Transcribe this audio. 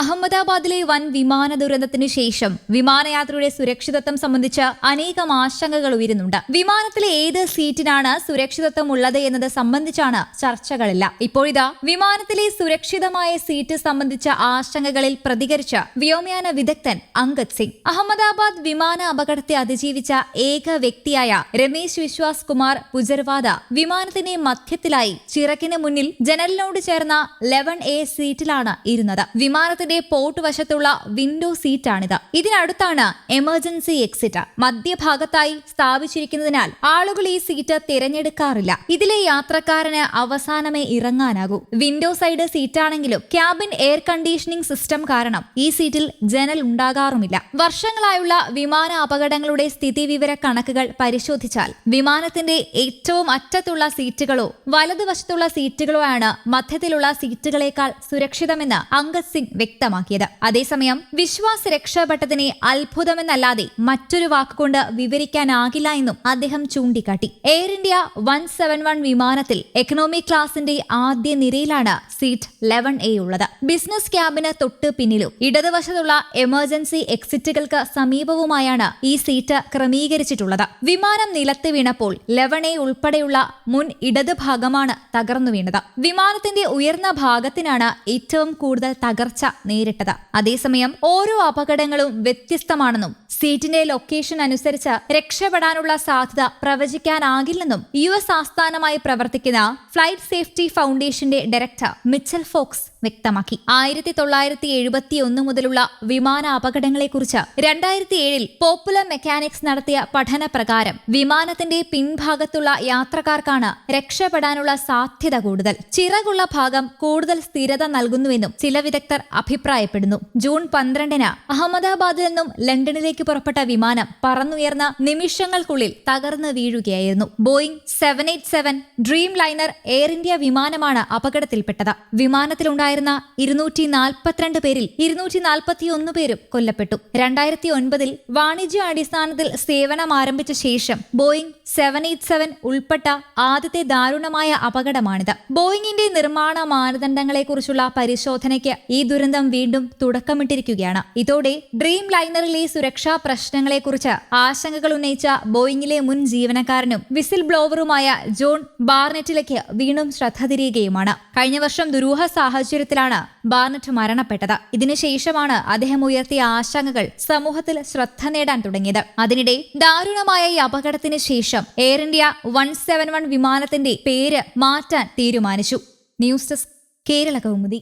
അഹമ്മദാബാദിലെ വൻ വിമാന ദുരന്തത്തിന് ശേഷം വിമാനയാത്രയുടെ സുരക്ഷിതത്വം സംബന്ധിച്ച് അനേകം ആശങ്കകൾ ഉയരുന്നുണ്ട്. വിമാനത്തിലെ ഏത് സീറ്റിനാണ് സുരക്ഷിതത്വം ഉള്ളത് എന്നത് സംബന്ധിച്ചാണ് ചർച്ചകളില്ല. ഇപ്പോഴിതാ വിമാനത്തിലെ സുരക്ഷിതമായ സീറ്റ് സംബന്ധിച്ച ആശങ്കകളിൽ പ്രതികരിച്ച വ്യോമയാന വിദഗ്ധൻ അങ്കദ് സിംഗ്. അഹമ്മദാബാദ് വിമാന അപകടത്തെ അതിജീവിച്ച ഏക വ്യക്തിയായ രമേശ് വിശ്വാസ് കുമാർ പുജർവാദ വിമാനത്തിന്റെ മധ്യത്തിലായി ചിറക്കിന് മുന്നിൽ ജനലിനോട് ചേർന്ന ലെവൻ എ സീറ്റിലാണ് ഇരുന്നത്. വിമാനത്തിന്റെ പോർട്ട് വശത്തുള്ള വിൻഡോ സീറ്റാണിത് ഇതിനടുത്താണ് എമർജൻസി എക്സിറ്റ് മധ്യഭാഗത്തായി സ്ഥാപിച്ചിരിക്കുന്നതിനാൽ ആളുകൾ ഈ സീറ്റ് തിരഞ്ഞെടുക്കാറില്ല. ഇതിലെ യാത്രക്കാരന് അവസാനമേ ഇറങ്ങാനാകൂ. വിൻഡോ സൈഡ് സീറ്റാണെങ്കിലും ക്യാബിൻ എയർ കണ്ടീഷനിംഗ് സിസ്റ്റം കാരണം ഈ സീറ്റിൽ ജനൽ ഉണ്ടാകാറുമില്ല. വർഷങ്ങളായുള്ള വിമാന അപകടങ്ങളുടെ സ്ഥിതിവിവര കണക്കുകൾ പരിശോധിച്ചാൽ വിമാനത്തിന്റെ ഏറ്റവും അറ്റത്തുള്ള സീറ്റുകളോ വലതുവശത്തുള്ള സീറ്റുകളോ ആണ് മധ്യത്തിലുള്ള സീറ്റുകളേക്കാൾ സുരക്ഷിതമെന്ന് അങ്കദ് സിംഗ് വ്യക്തമാക്കിയത്. അതേസമയം വിശ്വാസ് രക്ഷാപ്പെട്ടതിനെ അത്ഭുതമെന്നല്ലാതെ മറ്റൊരു വാക്കുകൊണ്ട് വിവരിക്കാനാകില്ല എന്നും അദ്ദേഹം ചൂണ്ടിക്കാട്ടി. Air India one seven one വിമാനത്തിൽ എക്കണോമി ക്ലാസിന്റെ ആദ്യ നിരയിലാണ് സീറ്റ് ലെവൻ എ ഉള്ളത്. ബിസിനസ് ക്യാബിന് തൊട്ട് പിന്നിലും ഇടതുവശത്തുള്ള എമർജൻസി എക്സിറ്റുകൾക്ക് സമീപവുമായാണ് ഈ സീറ്റ് ക്രമീകരിച്ചിട്ടുള്ളത്. വിമാനം നിലത്ത് വീണപ്പോൾ ലെവൻ എ ഉൾപ്പെടെയുള്ള മുൻ ഇടത് ഭാഗമാണ് തകർന്നു വീണത്. വിമാനത്തിന്റെ ഉയർന്ന ഭാഗത്തിനാണ് ഏറ്റവും കൂടുതൽ തകർച്ച നേരിട്ടത്. അതേസമയം ഓരോ അപകടങ്ങളും വ്യത്യസ്തമാണെന്നും സീറ്റിന്റെ ലൊക്കേഷൻ അനുസരിച്ച് രക്ഷപ്പെടാനുള്ള സാധ്യത പ്രവചിക്കാനാകില്ലെന്നും യു എസ് ആസ്ഥാനമായി പ്രവർത്തിക്കുന്ന ഫ്ലൈറ്റ് സേഫ്റ്റി ഫൗണ്ടേഷന്റെ ഡയറക്ടർ മിച്ചൽ ഫോക്സ് വ്യക്തമാക്കി. ആയിരത്തി തൊള്ളായിരത്തി എഴുപത്തി ഒന്ന് മുതലുള്ള വിമാന അപകടങ്ങളെക്കുറിച്ച് രണ്ടായിരത്തി ഏഴിൽ പോപ്പുലർ മെക്കാനിക്സ് നടത്തിയ പഠന പ്രകാരം വിമാനത്തിന്റെ പിൻഭാഗത്തുള്ള യാത്രക്കാർക്കാണ് രക്ഷപ്പെടാനുള്ള സാധ്യത കൂടുതൽ. ചിറകുള്ള ഭാഗം കൂടുതൽ സ്ഥിരത നൽകുന്നുവെന്നും ചില വിദഗ്ധർ അഭിപ്രായപ്പെടുന്നു. ജൂൺ പന്ത്രണ്ടിന് അഹമ്മദാബാദിൽ നിന്നും ലണ്ടനിലേക്ക് പുറപ്പെട്ട വിമാനം പറന്നുയർന്ന നിമിഷങ്ങൾക്കുള്ളിൽ തകർന്നു വീഴുകയായിരുന്നു. Boeing seven eight seven Dreamliner Air India വിമാനമാണ് അപകടത്തിൽപ്പെട്ടത്. വിമാനത്തിലുണ്ടായിരുന്ന ഇരുന്നൂറ്റി നാൽപ്പത്തിരണ്ട് പേരിൽ ഇരുന്നൂറ്റി നാൽപ്പത്തിയൊന്ന് പേരും കൊല്ലപ്പെട്ടു. രണ്ടായിരത്തി ഒൻപതിൽ വാണിജ്യ അടിസ്ഥാനത്തിൽ സേവനം ആരംഭിച്ച ശേഷം ബോയിങ് സെവൻ എയ്റ്റ് സെവൻ ഉൾപ്പെട്ട ആദ്യത്തെ ദാരുണമായ അപകടമാണിത്. ബോയിങ്ങിന്റെ നിർമ്മാണ മാനദണ്ഡങ്ങളെക്കുറിച്ചുള്ള പരിശോധനയ്ക്ക് ഈ ദുരന്തം വീണ്ടും തുടക്കമിട്ടിരിക്കുകയാണ്. ഇതോടെ ഡ്രീം ലൈനറിലെ സുരക്ഷാ പ്രശ്നങ്ങളെക്കുറിച്ച് ആശങ്കകൾ ഉന്നയിച്ച ബോയിങ്ങിലെ മുൻ ജീവനക്കാരനും വിസിൽ ബ്ലോവറുമായ ജോൺ ബാർനെറ്റിലേക്ക് വീണ്ടും ശ്രദ്ധ തിരിയുകയുമാണ്. കഴിഞ്ഞ വർഷം ദുരൂഹ സാഹചര്യത്തിലാണ് ബാർനെറ്റ് മരണപ്പെട്ടത്. ഇതിനുശേഷമാണ് അദ്ദേഹം ഉയർത്തിയ ആശങ്കകൾ സമൂഹത്തിൽ ശ്രദ്ധ നേടാൻ തുടങ്ങിയത്. അതിനിടെ ദാരുണമായ ഈ അപകടത്തിന് ശേഷം Air India one seven one വിമാനത്തിന്റെ പേര് മാറ്റാൻ തീരുമാനിച്ചു. News desk Kerala Kaumudi.